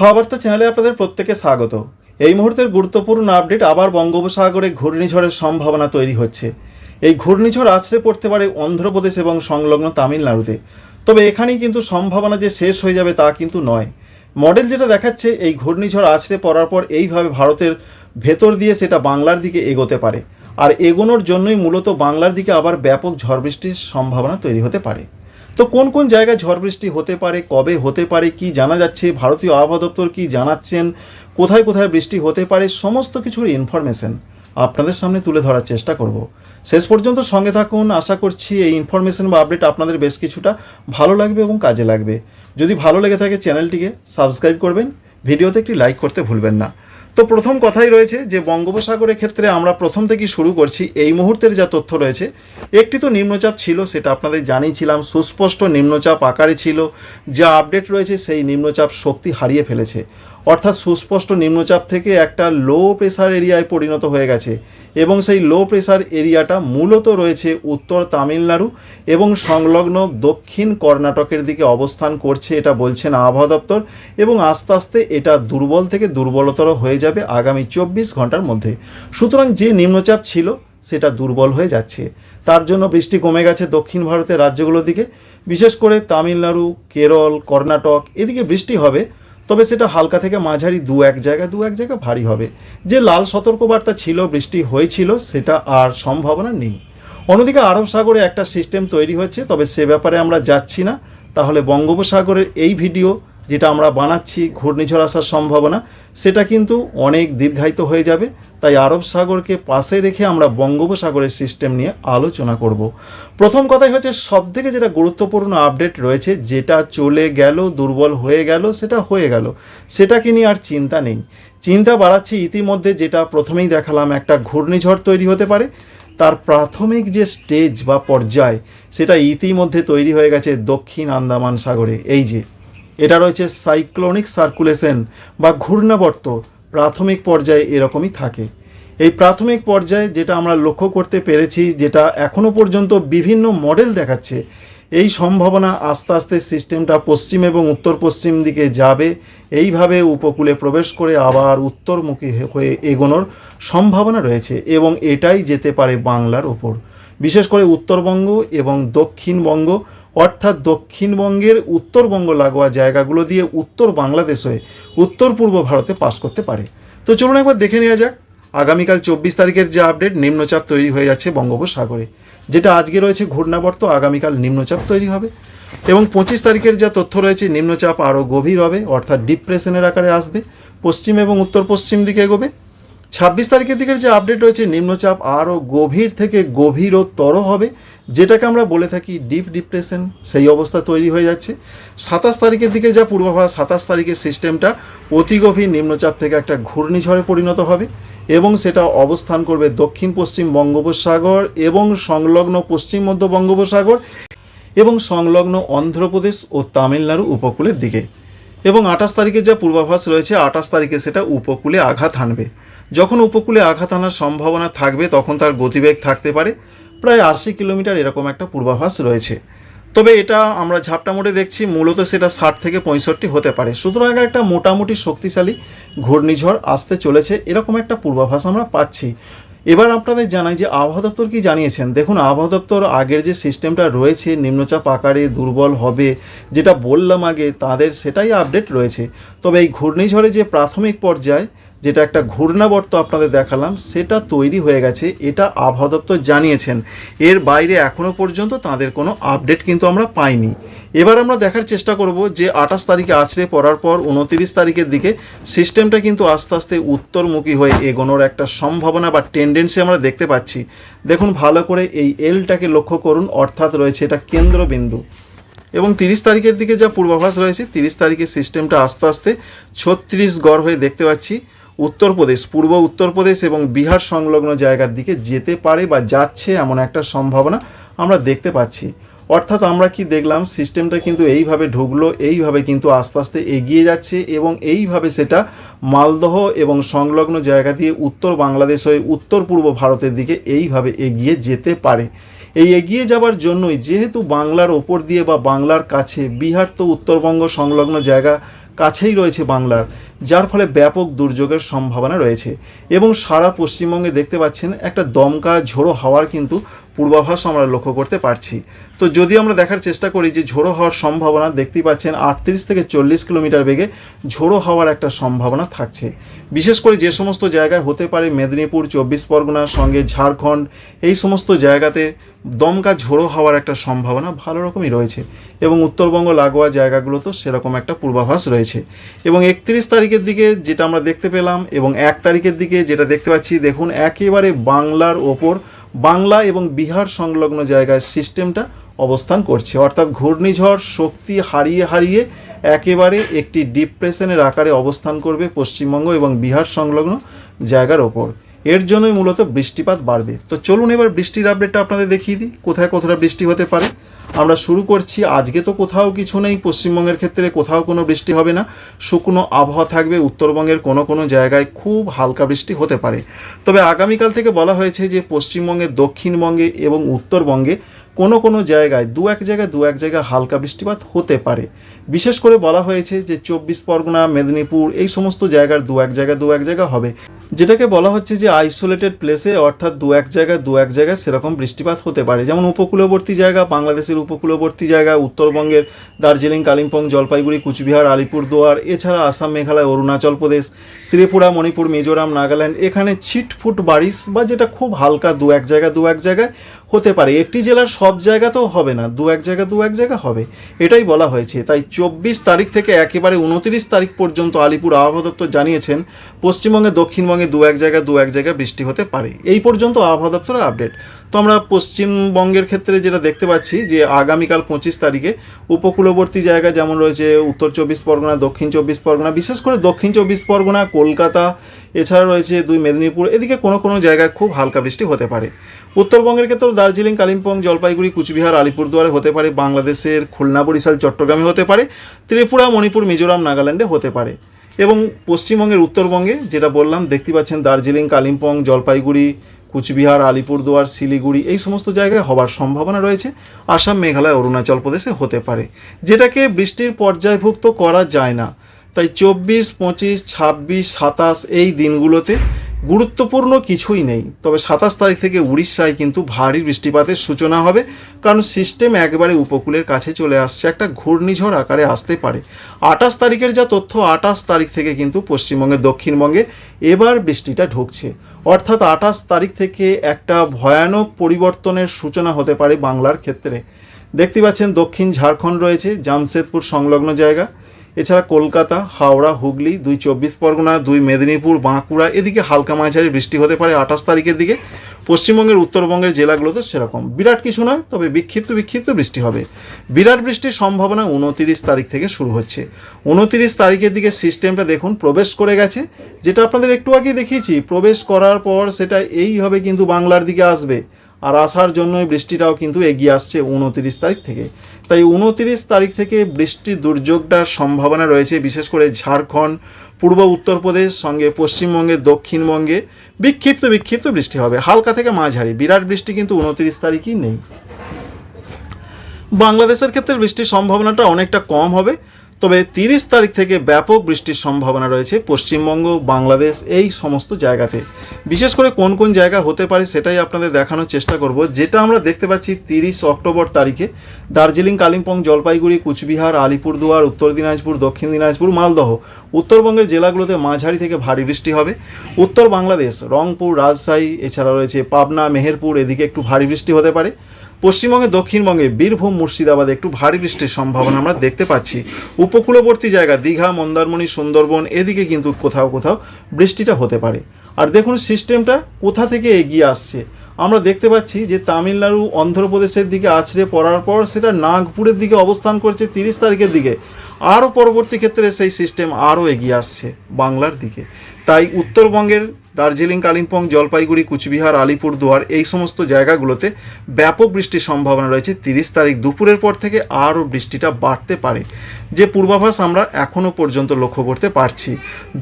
হাওয়াবার্তা চ্যানেলে আপনাদের প্রত্যেকে স্বাগত। এই মুহূর্তের গুরুত্বপূর্ণ আপডেট আবার বঙ্গোপসাগরে ঘূর্ণিঝড়ের সম্ভাবনা তৈরি হচ্ছে। এই ঘূর্ণিঝড় আছড়ে পড়তে পারে অন্ধ্রপ্রদেশ এবং সংলগ্ন তামিলনাড়ুতে। তবে এখানেই কিন্তু সম্ভাবনা যে শেষ হয়ে যাবে তা কিন্তু নয়। মডেল যেটা দেখাচ্ছে, এই ঘূর্ণিঝড় আছড়ে পড়ার পর এইভাবে ভারতের ভেতর দিয়ে সেটা বাংলার দিকে এগোতে পারে। আর এগোনোর জন্যই মূলত বাংলার দিকে আবার ব্যাপক ঝড় বৃষ্টির সম্ভাবনা তৈরি হতে পারে। তো কোন কোন জায়গায় ঝড় বৃষ্টি হতে পারে, কবে হতে পারে, কি জানা যাচ্ছে, ভারতীয় আবহাওয়া দপ্তর কি জানাচ্ছেন, কোথায় কোথায় বৃষ্টি হতে পারে, সমস্ত কিছুর ইনফরমেশন আপনাদের সামনে তুলে ধরার চেষ্টা করব। শেষ পর্যন্ত সঙ্গে থাকুন, আশা করছি এই ইনফরমেশন বা আপডেট আপনাদের বেশ কিছুটা ভালো লাগবে এবং কাজে লাগবে। যদি ভালো লেগে থাকে চ্যানেলটিকে সাবস্ক্রাইব করবেন, ভিডিওতে একটি লাইক করতে ভুলবেন না। তো প্রথম কথাই রয়েছে যে বঙ্গোপসাগরের ক্ষেত্রে আমরা প্রথম থেকেই শুরু করছি, এই মুহূর্তের যা তথ্য রয়েছে, একটি তো নিম্নচাপ ছিল, সেটা আপনাদের জানিয়েছিলাম, সুস্পষ্ট নিম্নচাপ আকারে ছিল, যা আপডেট রয়েছে সেই নিম্নচাপ শক্তি হারিয়ে ফেলেছে। অর্থাৎ সুস্পষ্ট নিম্নচাপ থেকে একটা লো প্রেসার এরিয়ায় পরিণত হয়ে গেছে এবং সেই লো প্রেসার এরিয়াটা মূলত রয়েছে উত্তর তামিলনাড়ু এবং সংলগ্ন দক্ষিণ কর্ণাটকের দিকে অবস্থান করছে এটা বলছেন আবহাওয়া দপ্তর এবং আস্তে আস্তে এটা দুর্বল থেকে দুর্বলতর হয়ে যাবে আগামী চব্বিশ ঘণ্টার মধ্যে। সুতরাং যে নিম্নচাপ ছিল সেটা দুর্বল হয়ে যাচ্ছে। তার জন্য বৃষ্টি কমে গেছে দক্ষিণ ভারতের রাজ্যগুলোর দিকে। বিশেষ করে তামিলনাড়ু, কেরল, কর্ণাটক, এদিকে বৃষ্টি হবে। তবে সেটা হালকা থেকে মাঝারি দু এক জায়গা, দু এক জায়গা ভারী হবে। যে লাল সতর্কবার্তা ছিল, বৃষ্টি হয়েছিল, সেটা আর সম্ভাবনা নেই। অন্যদিকে আরব সাগরে একটা সিস্টেম তৈরি হচ্ছে তবে সে ব্যাপারে আমরা যাচ্ছি না। তাহলে বঙ্গোপসাগরের এই ভিডিও যেটা আমরা বানাচ্ছি ঘূর্ণিঝড় আসার সম্ভাবনা, সেটা কিন্তু অনেক দীর্ঘায়িত হয়ে যাবে। তাই আরব সাগরকে পাশে রেখে আমরা বঙ্গোপসাগরের সিস্টেম নিয়ে আলোচনা করব। প্রথম কথাই হচ্ছে, সবথেকে যেটা গুরুত্বপূর্ণ আপডেট রয়েছে, যেটা চলে গেল, দুর্বল হয়ে গেল, সেটা হয়ে গেল। সেটাকে নিয়ে আর চিন্তা নেই। চিন্তা বাড়াচ্ছি ইতিমধ্যে, যেটা প্রথমেই দেখালাম, একটা ঘূর্ণিঝড় তৈরি হতে পারে। তার প্রাথমিক যে স্টেজ বা পর্যায়, সেটা ইতিমধ্যে তৈরি হয়ে গেছে দক্ষিণ আন্দামান সাগরে। এই যে এটা রয়েছে সাইক্লোনিক সার্কুলেশন বা ঘূর্ণাবর্ত। প্রাথমিক পর্যায়ে এরকমই থাকে। এই প্রাথমিক পর্যায়ে যেটা আমরা লক্ষ্য করতে পেরেছি, যেটা এখনও পর্যন্ত বিভিন্ন মডেল দেখাচ্ছে, এই সম্ভাবনা আস্তে আস্তে সিস্টেমটা পশ্চিম এবং উত্তর পশ্চিম দিকে যাবে। এইভাবে উপকূলে প্রবেশ করে আবার উত্তরমুখী হয়ে এগোনোর সম্ভাবনা রয়েছে এবং এটাই যেতে পারে বাংলার ওপর। বিশেষ করে উত্তরবঙ্গ এবং দক্ষিণবঙ্গ অর্থাৎ দক্ষিণবঙ্গের উত্তরবঙ্গ লাগোয়া জায়গাগুলো দিয়ে উত্তর বাংলাদেশ হয়ে উত্তর পূর্ব ভারতে পাস করতে পারে। তো চলুন একবার দেখে নেওয়া যাক। আগামীকাল চব্বিশ তারিখের যে আপডেট, নিম্নচাপ তৈরি হয়ে যাচ্ছে বঙ্গোপসাগরে। যেটা আজকে রয়েছে ঘূর্ণাবর্ত, আগামীকাল নিম্নচাপ তৈরি হবে। এবং পঁচিশ তারিখের যা তথ্য রয়েছে, নিম্নচাপ আরও গভীর হবে, অর্থাৎ ডিপ্রেশনের আকারে আসবে। পশ্চিম এবং উত্তর পশ্চিম দিকে এগোবে। ছাব্বিশ তারিখের দিকের যে আপডেট রয়েছে, নিম্নচাপ আরও গভীর থেকে গভীর গভীরতর হবে, যেটাকে আমরা বলে থাকি ডিপ ডিপ্রেশন সেই অবস্থা তৈরি হয়ে যাচ্ছে। সাতাশ তারিখের দিকে যা পূর্বাভাস, সাতাশ তারিখের সিস্টেমটা অতি গভীর নিম্নচাপ থেকে একটা ঘূর্ণিঝড়ে পরিণত হবে এবং সেটা অবস্থান করবে দক্ষিণ পশ্চিম বঙ্গোপসাগর এবং সংলগ্ন পশ্চিম মধ্য বঙ্গোপসাগর এবং সংলগ্ন অন্ধ্রপ্রদেশ ও তামিলনাড়ু উপকূলের দিকে। এবং আঠাশ তারিখে যা পূর্বাভাস রয়েছে, আঠাশ তারিখে সেটা উপকূলে আঘাত হানবে। যখন উপকূলে আঘাত আনার সম্ভাবনা থাকবে, তখন তার গতিবেগ থাকতে পারে। প্রায় আশি কিলোমিটার এরকম একটা পূর্বাভাস রয়েছে। তবে এটা আমরা ঝাপটা মোড়ে দেখছি, মূলত সেটা ষাট থেকে পঁয়ষট্টি হতে পারে। সুতরাং একটা মোটামুটি শক্তিশালী ঘূর্ণিঝড় আসতে চলেছে, এরকম একটা পূর্বাভাস আমরা পাচ্ছি। এবার আপনাদের জানাই যে আবহাওয়া দপ্তর কি জানিয়েছেন? দেখুন, আবহাওয়া দপ্তর আগের যে সিস্টেমটা রয়েছে, নিম্নচাপ আকারে দুর্বল হবে যেটা বললাম আগে, তাদের সেটাই আপডেট রয়েছে। তবে এই ঘূর্ণিঝড়ে যে প্রাথমিক পর্যায় যেটা একটা ঘূর্ণাবর্ত আপনাদের দেখালাম, সেটা তৈরি হয়ে গেছে, এটা আবহাওয়া দপ্তর জানিয়েছেন। এর বাইরে এখনও পর্যন্ত তাদের কোনো আপডেট কিন্তু আমরা পাইনি। এবার আমরা দেখার চেষ্টা করব যে আঠাশ তারিখে আছড়ে পড়ার পর উনতিরিশ তারিখের দিকে সিস্টেমটা কিন্তু আস্তে আস্তে উত্তরমুখী হয়ে এগোনোর একটা সম্ভাবনা বা টেন্ডেন্সি আমরা দেখতে পাচ্ছি। দেখুন, ভালো করে এই এলটাকে লক্ষ্য করুন, অর্থাৎ রয়েছে এটা কেন্দ্রবিন্দু। এবং তিরিশ তারিখের দিকে যা পূর্বাভাস রয়েছে, তিরিশ তারিখে সিস্টেমটা আস্তে আস্তে ছত্রিশগড় হয়ে দেখতে পাচ্ছি। উত্তরপ্রদেশ, পূর্ব উত্তরপ্রদেশ এবং বিহার সংলগ্ন জায়গার দিকে যেতে পারে বা যাচ্ছে এমন একটা সম্ভাবনা আমরা দেখতে পাচ্ছি। অর্থাৎ আমরা কি দেখলাম, সিস্টেমটা কিন্তু এইভাবে ঢুকলো, এইভাবে কিন্তু আস্তে আস্তে এগিয়ে যাচ্ছে এবং এইভাবে সেটা মালদহ এবং সংলগ্ন জায়গা দিয়ে উত্তর বাংলাদেশ হয়ে উত্তর পূর্ব ভারতের দিকে এইভাবে এগিয়ে যেতে পারে। এই এগিয়ে যাবার জন্যই যেহেতু বাংলার ওপর দিয়ে বা বাংলার কাছে বিহার তো উত্তরবঙ্গ সংলগ্ন জায়গা কাছেই রয়েছে বাংলার যার ফলে ব্যাপক দুর্যোগের সম্ভাবনা রয়েছে এবং সারা পশ্চিমবঙ্গে দেখতে পাচ্ছেন একটা দমকা, ঝোড়ো হাওয়ার কিন্তু পূর্বাভাস আমরা লক্ষ্য করতে পারছি। তো যদি আমরা দেখার চেষ্টা করি যে ঝোড়ো হওয়ার সম্ভাবনা, দেখতেই পাচ্ছেন আটত্রিশ থেকে চল্লিশ কিলোমিটার বেগে ঝোড়ো হওয়ার একটা সম্ভাবনা থাকছে। বিশেষ করে যে সমস্ত জায়গায় হতে পারে মেদিনীপুর, চব্বিশ পরগনার সঙ্গে ঝাড়খণ্ড, এই সমস্ত জায়গাতে দমকা, ঝোড়ো হওয়ার একটা সম্ভাবনা ভালো রকমই রয়েছে এবং উত্তরবঙ্গ লাগোয়া জায়গাগুলোতেও সেরকম একটা পূর্বাভাস রয়েছে। এবং একত্রিশ তারিখের দিকে যেটা আমরা দেখতে পেলাম এবং এক তারিখের দিকে যেটা দেখতে পাচ্ছি, দেখুন একেবারে বাংলার ওপর, বাংলা এবং বিহার সংলগ্ন জায়গায় সিস্টেমটা অবস্থান করছে। অর্থাৎ ঘূর্ণিঝড় শক্তি হারিয়ে হারিয়ে একেবারে একটি ডিপ্রেশনের আকারে অবস্থান করবে পশ্চিমবঙ্গ এবং বিহার সংলগ্ন জায়গার ওপর। এর জন্যই মূলত বৃষ্টিপাত বাড়বে। তো চলুন এবার বৃষ্টির আপডেটটা আপনাদের দেখিয়ে দিই। কোথায় কতটা বৃষ্টি হতে পারে? আমরা শুরু করছি। আজকে তো কোথাও কিছু নেই, পশ্চিমবঙ্গের ক্ষেত্রে কোথাও কোনো বৃষ্টি হবে না। শুকনো আবহাওয়া থাকবে, উত্তরবঙ্গের কোনো কোনো জায়গায় খুব হালকা বৃষ্টি হতে পারে। তবে আগামীকাল থেকে বলা হয়েছে যে পশ্চিমবঙ্গে, দক্ষিণবঙ্গে এবং উত্তরবঙ্গে কোনো কোনো জায়গায়, দু এক জায়গায়, দু এক জায়গায় হালকা বৃষ্টিপাত হতে পারে। বিশেষ করে বলা হয়েছে যে চব্বিশ পরগনা, মেদিনীপুর এই সমস্ত জায়গার দু এক জায়গায়, দু এক জায়গা হবে। যেটাকে বলা হচ্ছে যে আইসোলেটেড প্লেসে অর্থাৎ দু এক জায়গায়, দু এক জায়গায় সেরকম বৃষ্টিপাত হতে পারে। যেমন উপকূলবর্তী জায়গা, বাংলাদেশের উপকূলবর্তী জায়গা, উত্তরবঙ্গের দার্জিলিং, কালিম্পং, জলপাইগুড়ি, কুচবিহার, আলিপুরদুয়ার, এছাড়া আসাম, মেঘালয়, অরুণাচল প্রদেশ, ত্রিপুরা, মণিপুর, মিজোরাম, নাগাল্যান্ড, এখানে ছিটফুট বারিশ বা যেটা খুব হালকা দু এক জায়গা দু এক জায়গায় হতে পারে। একটি জেলার সব জায়গাতেও হবে না। দু এক জায়গা, দু এক জায়গা হবে। এটাই বলা হয়েছে। তাই চব্বিশ তারিখ থেকে একেবারে উনতিরিশ তারিখ পর্যন্ত আলিপুর আবহাওয়া দপ্তর জানিয়েছেন, পশ্চিমবঙ্গে, দক্ষিণবঙ্গে দু এক জায়গা, দু এক জায়গা বৃষ্টি হতে পারে। এই পর্যন্ত আবহাওয়া দপ্তরের আপডেট। তো আমরা পশ্চিমবঙ্গের ক্ষেত্রে যেটা দেখতে পাচ্ছি যে আগামীকাল পঁচিশ তারিখে উপকূলবর্তী জায়গা যেমন রয়েছে, উত্তর চব্বিশ পরগনা, দক্ষিণ চব্বিশ পরগনা, বিশেষ করে দক্ষিণ চব্বিশ পরগনা, কলকাতা এছাড়া রয়েছে দুই মেদিনীপুর, এদিকে কোনো কোনো জায়গায় খুব হালকা বৃষ্টি হতে পারে। উত্তরবঙ্গের ক্ষেত্রেও দার্জিলিং, কালিম্পং, জলপাইগুড়ি, কুচবিহার, আলিপুরদুয়ারে হতে পারে, বাংলাদেশের খুলনা, বরিশাল, চট্টগ্রামে হতে পারে, ত্রিপুরা, মণিপুর, মিজোরাম, নাগাল্যান্ডে হতে পারে। এবং পশ্চিমবঙ্গের উত্তরবঙ্গে যেটা বললাম, দেখতে পাচ্ছেন দার্জিলিং, কালিম্পং, জলপাইগুড়ি, কুচবিহার, আলিপুরদুয়ার, শিলিগুড়ি, এই সমস্ত জায়গায় হবার সম্ভাবনা রয়েছে। আসাম, মেঘালয়, অরুণাচল প্রদেশে হতে পারে। যেটাকে বৃষ্টির পর্যায়ভুক্ত করা যায় না। তাই চব্বিশ, পঁচিশ, ছাব্বিশ, সাতাশ এই দিনগুলোতে গুরুত্বপূর্ণ কিছুই নেই। তবে সাতাশ তারিখ থেকে উড়িষ্যায় কিন্তু ভারী বৃষ্টিপাতের সূচনা হবে, কারণ সিস্টেম একবারে উপকূলের কাছে চলে আসছে, একটা ঘূর্ণিঝড় আকারে আসতে পারে। আঠাশ তারিখের যা তথ্য, আঠাশ তারিখ থেকে কিন্তু পশ্চিমবঙ্গের দক্ষিণবঙ্গে এবার বৃষ্টিটা ঢুকছে। অর্থাৎ আঠাশ তারিখ থেকে একটা ভয়ানক পরিবর্তনের সূচনা হতে পারে বাংলার ক্ষেত্রে। দেখতে পাচ্ছেন দক্ষিণ ঝাড়খণ্ড রয়েছে, জামশেদপুর সংলগ্ন জায়গা। এছাড়া কলকাতা, হাওড়া, হুগলি, দুই চব্বিশ পরগনা, দুই মেদিনীপুর, বাঁকুড়া, এদিকে হালকা মাঝারি বৃষ্টি হতে পারে আঠাশ তারিখের দিকে। পশ্চিমবঙ্গের, উত্তরবঙ্গের জেলাগুলোতে সেরকম। বিরাট কিছু নয়, তবে বিক্ষিপ্ত বিক্ষিপ্ত বৃষ্টি হবে। বিরাট বৃষ্টির সম্ভাবনা উনতিরিশ তারিখ থেকে শুরু হচ্ছে। উনতিরিশ তারিখের দিকে সিস্টেমটা দেখুন, প্রবেশ করে গেছে। যেটা আপনাদের একটু আগে দেখিয়েছি, প্রবেশ করার পর সেটা এইভাবে কিন্তু বাংলার দিকে আসবে। আর আসার জন্যই বৃষ্টিটাও কিন্তু এগিয়ে আসছে উনতিরিশ তারিখ থেকে। তাই উনতিরিশ তারিখ থেকে বৃষ্টির দুর্যোগটার সম্ভাবনা রয়েছে, বিশেষ করে ঝাড়খণ্ড, পূর্ব উত্তরপ্রদেশ, সঙ্গে পশ্চিমবঙ্গে, দক্ষিণবঙ্গে বিক্ষিপ্ত বিক্ষিপ্ত বৃষ্টি হবে। হালকা থেকে মাঝারি, বিরাট বৃষ্টি কিন্তু উনতিরিশ তারিখই নেই। বাংলাদেশের ক্ষেত্রে বৃষ্টির সম্ভাবনাটা অনেকটা কম হবে। তবে তিরিশ তারিখ থেকে ব্যাপক বৃষ্টির সম্ভাবনা রয়েছে পশ্চিমবঙ্গ, বাংলাদেশ, এই সমস্ত জায়গাতে। বিশেষ করে কোন কোন জায়গা হতে পারে সেটাই আপনাদের দেখানোর চেষ্টা করব। যেটা আমরা দেখতে পাচ্ছি তিরিশ অক্টোবর তারিখে, দার্জিলিং, কালিম্পং, জলপাইগুড়ি, কুচবিহার, আলিপুরদুয়ার, উত্তর দিনাজপুর, দক্ষিণ দিনাজপুর, মালদহ, উত্তরবঙ্গের জেলাগুলোতে মাঝারি থেকে ভারী বৃষ্টি হবে। উত্তর বাংলাদেশ, রংপুর, রাজশাহী, এছাড়া রয়েছে পাবনা, মেহেরপুর, এদিকে একটু ভারী বৃষ্টি হতে পারে। পশ্চিমবঙ্গে, দক্ষিণবঙ্গে, বীরভূম, মুর্শিদাবাদে একটু ভারী বৃষ্টির সম্ভাবনা আমরা দেখতে পাচ্ছি। উপকূলবর্তী জায়গা, দীঘা, মন্দারমণি, সুন্দরবন, এদিকে কিন্তু কোথাও কোথাও বৃষ্টিটা হতে পারে। আর দেখুন সিস্টেমটা কোথা থেকে এগিয়ে আসছে। আমরা দেখতে পাচ্ছি যে তামিলনাড়ু, অন্ধ্রপ্রদেশের দিকে আছড়ে পড়ার পর সেটা নাগপুরের দিকে অবস্থান করছে তিরিশ তারিখের দিকে। আরও পরবর্তী ক্ষেত্রে সেই সিস্টেম আরও এগিয়ে আসছে বাংলার দিকে। তাই উত্তরবঙ্গের দার্জিলিং, কালিম্পং, জলপাইগুড়ি, কুচবিহার আলিপুরদুয়ার এই সমস্ত জায়গাগুলোতে ব্যাপক বৃষ্টির সম্ভাবনা রয়েছে। তিরিশ তারিখ দুপুরের পর থেকে আরও বৃষ্টিটা বাড়তে পারে, যে পূর্বাভাস আমরা এখনও পর্যন্ত লক্ষ্য করতে পারছি।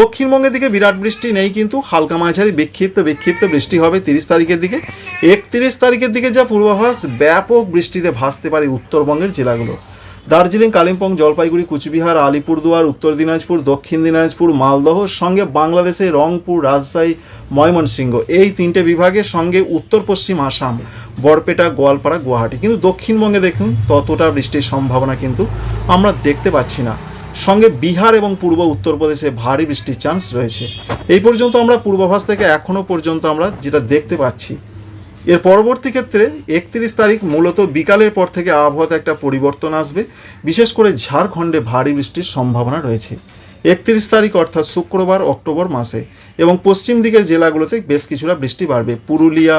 দক্ষিণবঙ্গের দিকে বিরাট বৃষ্টি নেই কিন্তু হালকা মাঝারি বিক্ষিপ্ত বিক্ষিপ্ত বৃষ্টি হবে তিরিশ তারিখের দিকে। একত্রিশ তারিখের দিকে যা পূর্বাভাস, ব্যাপক বৃষ্টিতে ভাসতে পারে উত্তরবঙ্গের জেলাগুলো। দার্জিলিং, কালিম্পং, জলপাইগুড়ি, কুচবিহার, আলিপুরদুয়ার, উত্তর দিনাজপুর, দক্ষিণ দিনাজপুর, মালদহ, সঙ্গে বাংলাদেশে রংপুর, রাজশাহী, ময়মনসিংহ। এই তিনটে বিভাগের সঙ্গে উত্তর, পশ্চিম আসাম, বরপেটা, গোয়ালপাড়া, গুয়াহাটি। কিন্তু দক্ষিণবঙ্গে দেখুন, ততটা বৃষ্টির সম্ভাবনা কিন্তু আমরা দেখতে পাচ্ছি না। সঙ্গে বিহার এবং পূর্ব উত্তরপ্রদেশে ভারী বৃষ্টির চান্স রয়েছে। এই পর্যন্ত আমরা পূর্বাভাস থেকে এখনও পর্যন্ত আমরা যেটা দেখতে পাচ্ছি এর পরবর্তী ক্ষেত্রে একত্রিশ তারিখ মূলত বিকালের পর থেকে আবহাওয়াতে একটা পরিবর্তন আসবে। বিশেষ করে ঝাড়খণ্ডে ভারী বৃষ্টির সম্ভাবনা রয়েছে। একত্রিশ তারিখ অর্থাৎ শুক্রবার, অক্টোবর মাসে এবং পশ্চিম দিকের জেলাগুলোতে বেশ কিছুটা বৃষ্টি বাড়বে। পুরুলিয়া,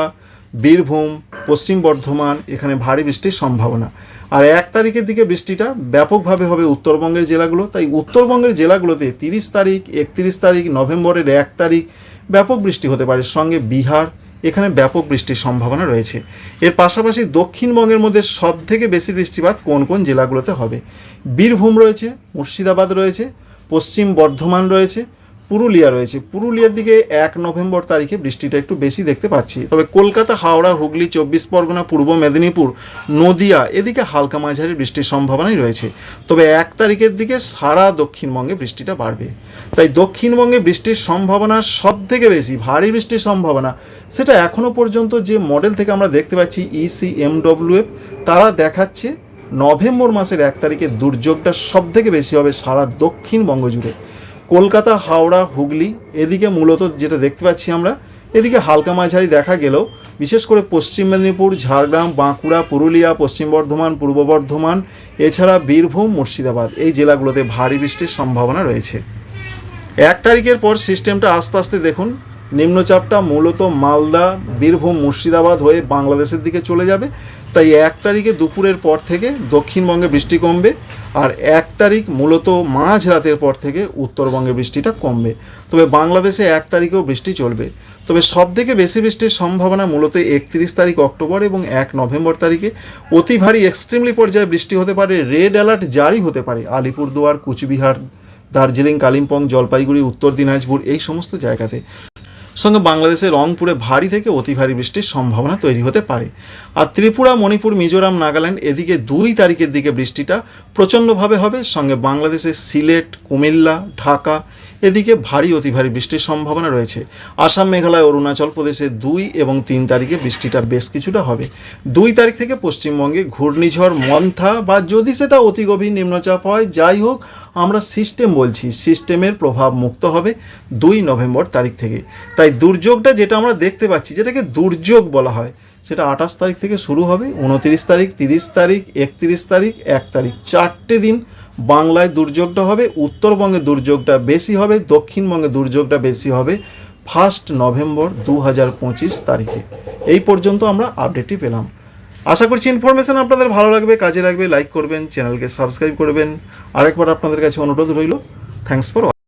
বীরভূম, পশ্চিম বর্ধমান, এখানে ভারী বৃষ্টির সম্ভাবনা। আর এক তারিখের দিকে বৃষ্টিটা ব্যাপকভাবে হবে উত্তরবঙ্গের জেলাগুলো। তাই উত্তরবঙ্গের জেলাগুলোতে তিরিশ তারিখ, একত্রিশ তারিখ, নভেম্বরের এক তারিখ ব্যাপক বৃষ্টি হতে পারে। সঙ্গে বিহার এখানে ব্যাপক বৃষ্টির সম্ভাবনা রয়েছে। এর পাশাপাশি দক্ষিণবঙ্গের মধ্যে সব থেকে বেশি বৃষ্টিপাত কোন কোন জেলাগুলোতে হবে? বীরভূম রয়েছে, মুর্শিদাবাদ রয়েছে, পশ্চিম বর্ধমান রয়েছে পুরুলিয়া রয়েছে। পুরুলিয়ার দিকে এক নভেম্বর তারিখে বৃষ্টিটা একটু বেশি দেখতে পাচ্ছি। তবে কলকাতা, হাওড়া, হুগলি, চব্বিশ পরগনা, পূর্ব মেদিনীপুর, নদিয়া এদিকে হালকা মাঝারি বৃষ্টির সম্ভাবনাই রয়েছে। তবে এক তারিখের দিকে সারা দক্ষিণবঙ্গে বৃষ্টিটা বাড়বে। তাই দক্ষিণবঙ্গে বৃষ্টির সম্ভাবনা সব থেকে বেশি, ভারী বৃষ্টির সম্ভাবনা, সেটা এখনও পর্যন্ত যে মডেল থেকে আমরা দেখতে পাচ্ছি E ইসি এমডব্লিউএফ তারা দেখাচ্ছে নভেম্বর মাসের এক তারিখে দুর্যোগটা সব থেকে বেশি হবে সারা দক্ষিণবঙ্গ জুড়ে। কলকাতা, হাওড়া, হুগলি, এদিকে মূলত যেটা দেখতে পাচ্ছি আমরা, এদিকে হালকা মাঝারি দেখা গেলেও, বিশেষ করে পশ্চিম মেদিনীপুর, ঝাড়গ্রাম, বাঁকুড়া, পুরুলিয়া, পশ্চিম বর্ধমান, পূর্ব বর্ধমান, এছাড়া বীরভূম, মুর্শিদাবাদ, এই জেলাগুলোতে ভারী বৃষ্টির সম্ভাবনা রয়েছে। এক তারিখের পর সিস্টেমটা আস্তে আস্তে দেখুন নিম্নচাপটা মূলত মালদা, বীরভূম, মুর্শিদাবাদ হয়ে বাংলাদেশের দিকে চলে যাবে। তাই এক তারিখে দুপুরের পর থেকে দক্ষিণবঙ্গে বৃষ্টি কমবে আর এক তারিখ মূলত মাঝ রাতের পর থেকে উত্তরবঙ্গে বৃষ্টিটা কমবে। তবে বাংলাদেশে এক তারিখেও বৃষ্টি চলবে। তবে সব থেকে বেশি বৃষ্টির সম্ভাবনা মূলত একত্রিশ তারিখ অক্টোবর এবং এক নভেম্বর তারিখে। অতি ভারী এক্সট্রিমলি পর্যায়ে বৃষ্টি হতে পারে রেড অ্যালার্ট জারি হতে পারে। আলিপুরদুয়ার, কুচবিহার, দার্জিলিং, কালিম্পং, জলপাইগুড়ি, উত্তর দিনাজপুর এই সমস্ত জায়গাতে। সঙ্গে বাংলাদেশের রংপুরে ভারী থেকে অতি ভারী বৃষ্টির সম্ভাবনা তৈরি হতে পারে। আর ত্রিপুরা, মণিপুর, মিজোরাম, নাগাল্যান্ড এদিকে দুই তারিখের দিকে বৃষ্টিটা প্রচণ্ডভাবে হবে। সঙ্গে বাংলাদেশের সিলেট, কুমিল্লা, ঢাকা এদিকে ভারী অতি ভারী বৃষ্টির সম্ভাবনা রয়েছে। আসাম, মেঘালয়, অরুণাচল প্রদেশে দুই এবং তিন তারিখে বৃষ্টিটা বেশ কিছুটা হবে। দুই তারিখ থেকে পশ্চিমবঙ্গে ঘূর্ণিঝড়, মন্থা বা যদি সেটা অতি গভীর নিম্নচাপ হয়, যাই হোক, আমরা সিস্টেম বলছি, সিস্টেমের প্রভাব মুক্ত হবে দুই নভেম্বর তারিখ থেকে। তাই দুর্যোগটা যেটা আমরা দেখতে পাচ্ছি, যেটাকে দুর্যোগ বলা হয়, সেটা আঠাশ তারিখ থেকে শুরু হবে, উনতিরিশ তারিখ, তিরিশ তারিখ, একত্রিশ তারিখ, এক তারিখ। চারটে দিন বাংলায় দুর্যোগটা হবে, উত্তরবঙ্গে দুর্যোগটা বেশি হবে, দক্ষিণবঙ্গে দুর্যোগটা বেশি হবে ফার্স্ট নভেম্বর দু হাজার পঁচিশ তারিখে। এই পর্যন্ত আমরা আপডেটটি পেলাম। আশা করছি ইনফরমেশন আপনাদের ভালো লাগবে, কাজে লাগবে, লাইক করবেন, চ্যানেলকে সাবস্ক্রাইব করবেন। আরেকবার আপনাদের কাছে অনুরোধ রইল, থ্যাংকস ফর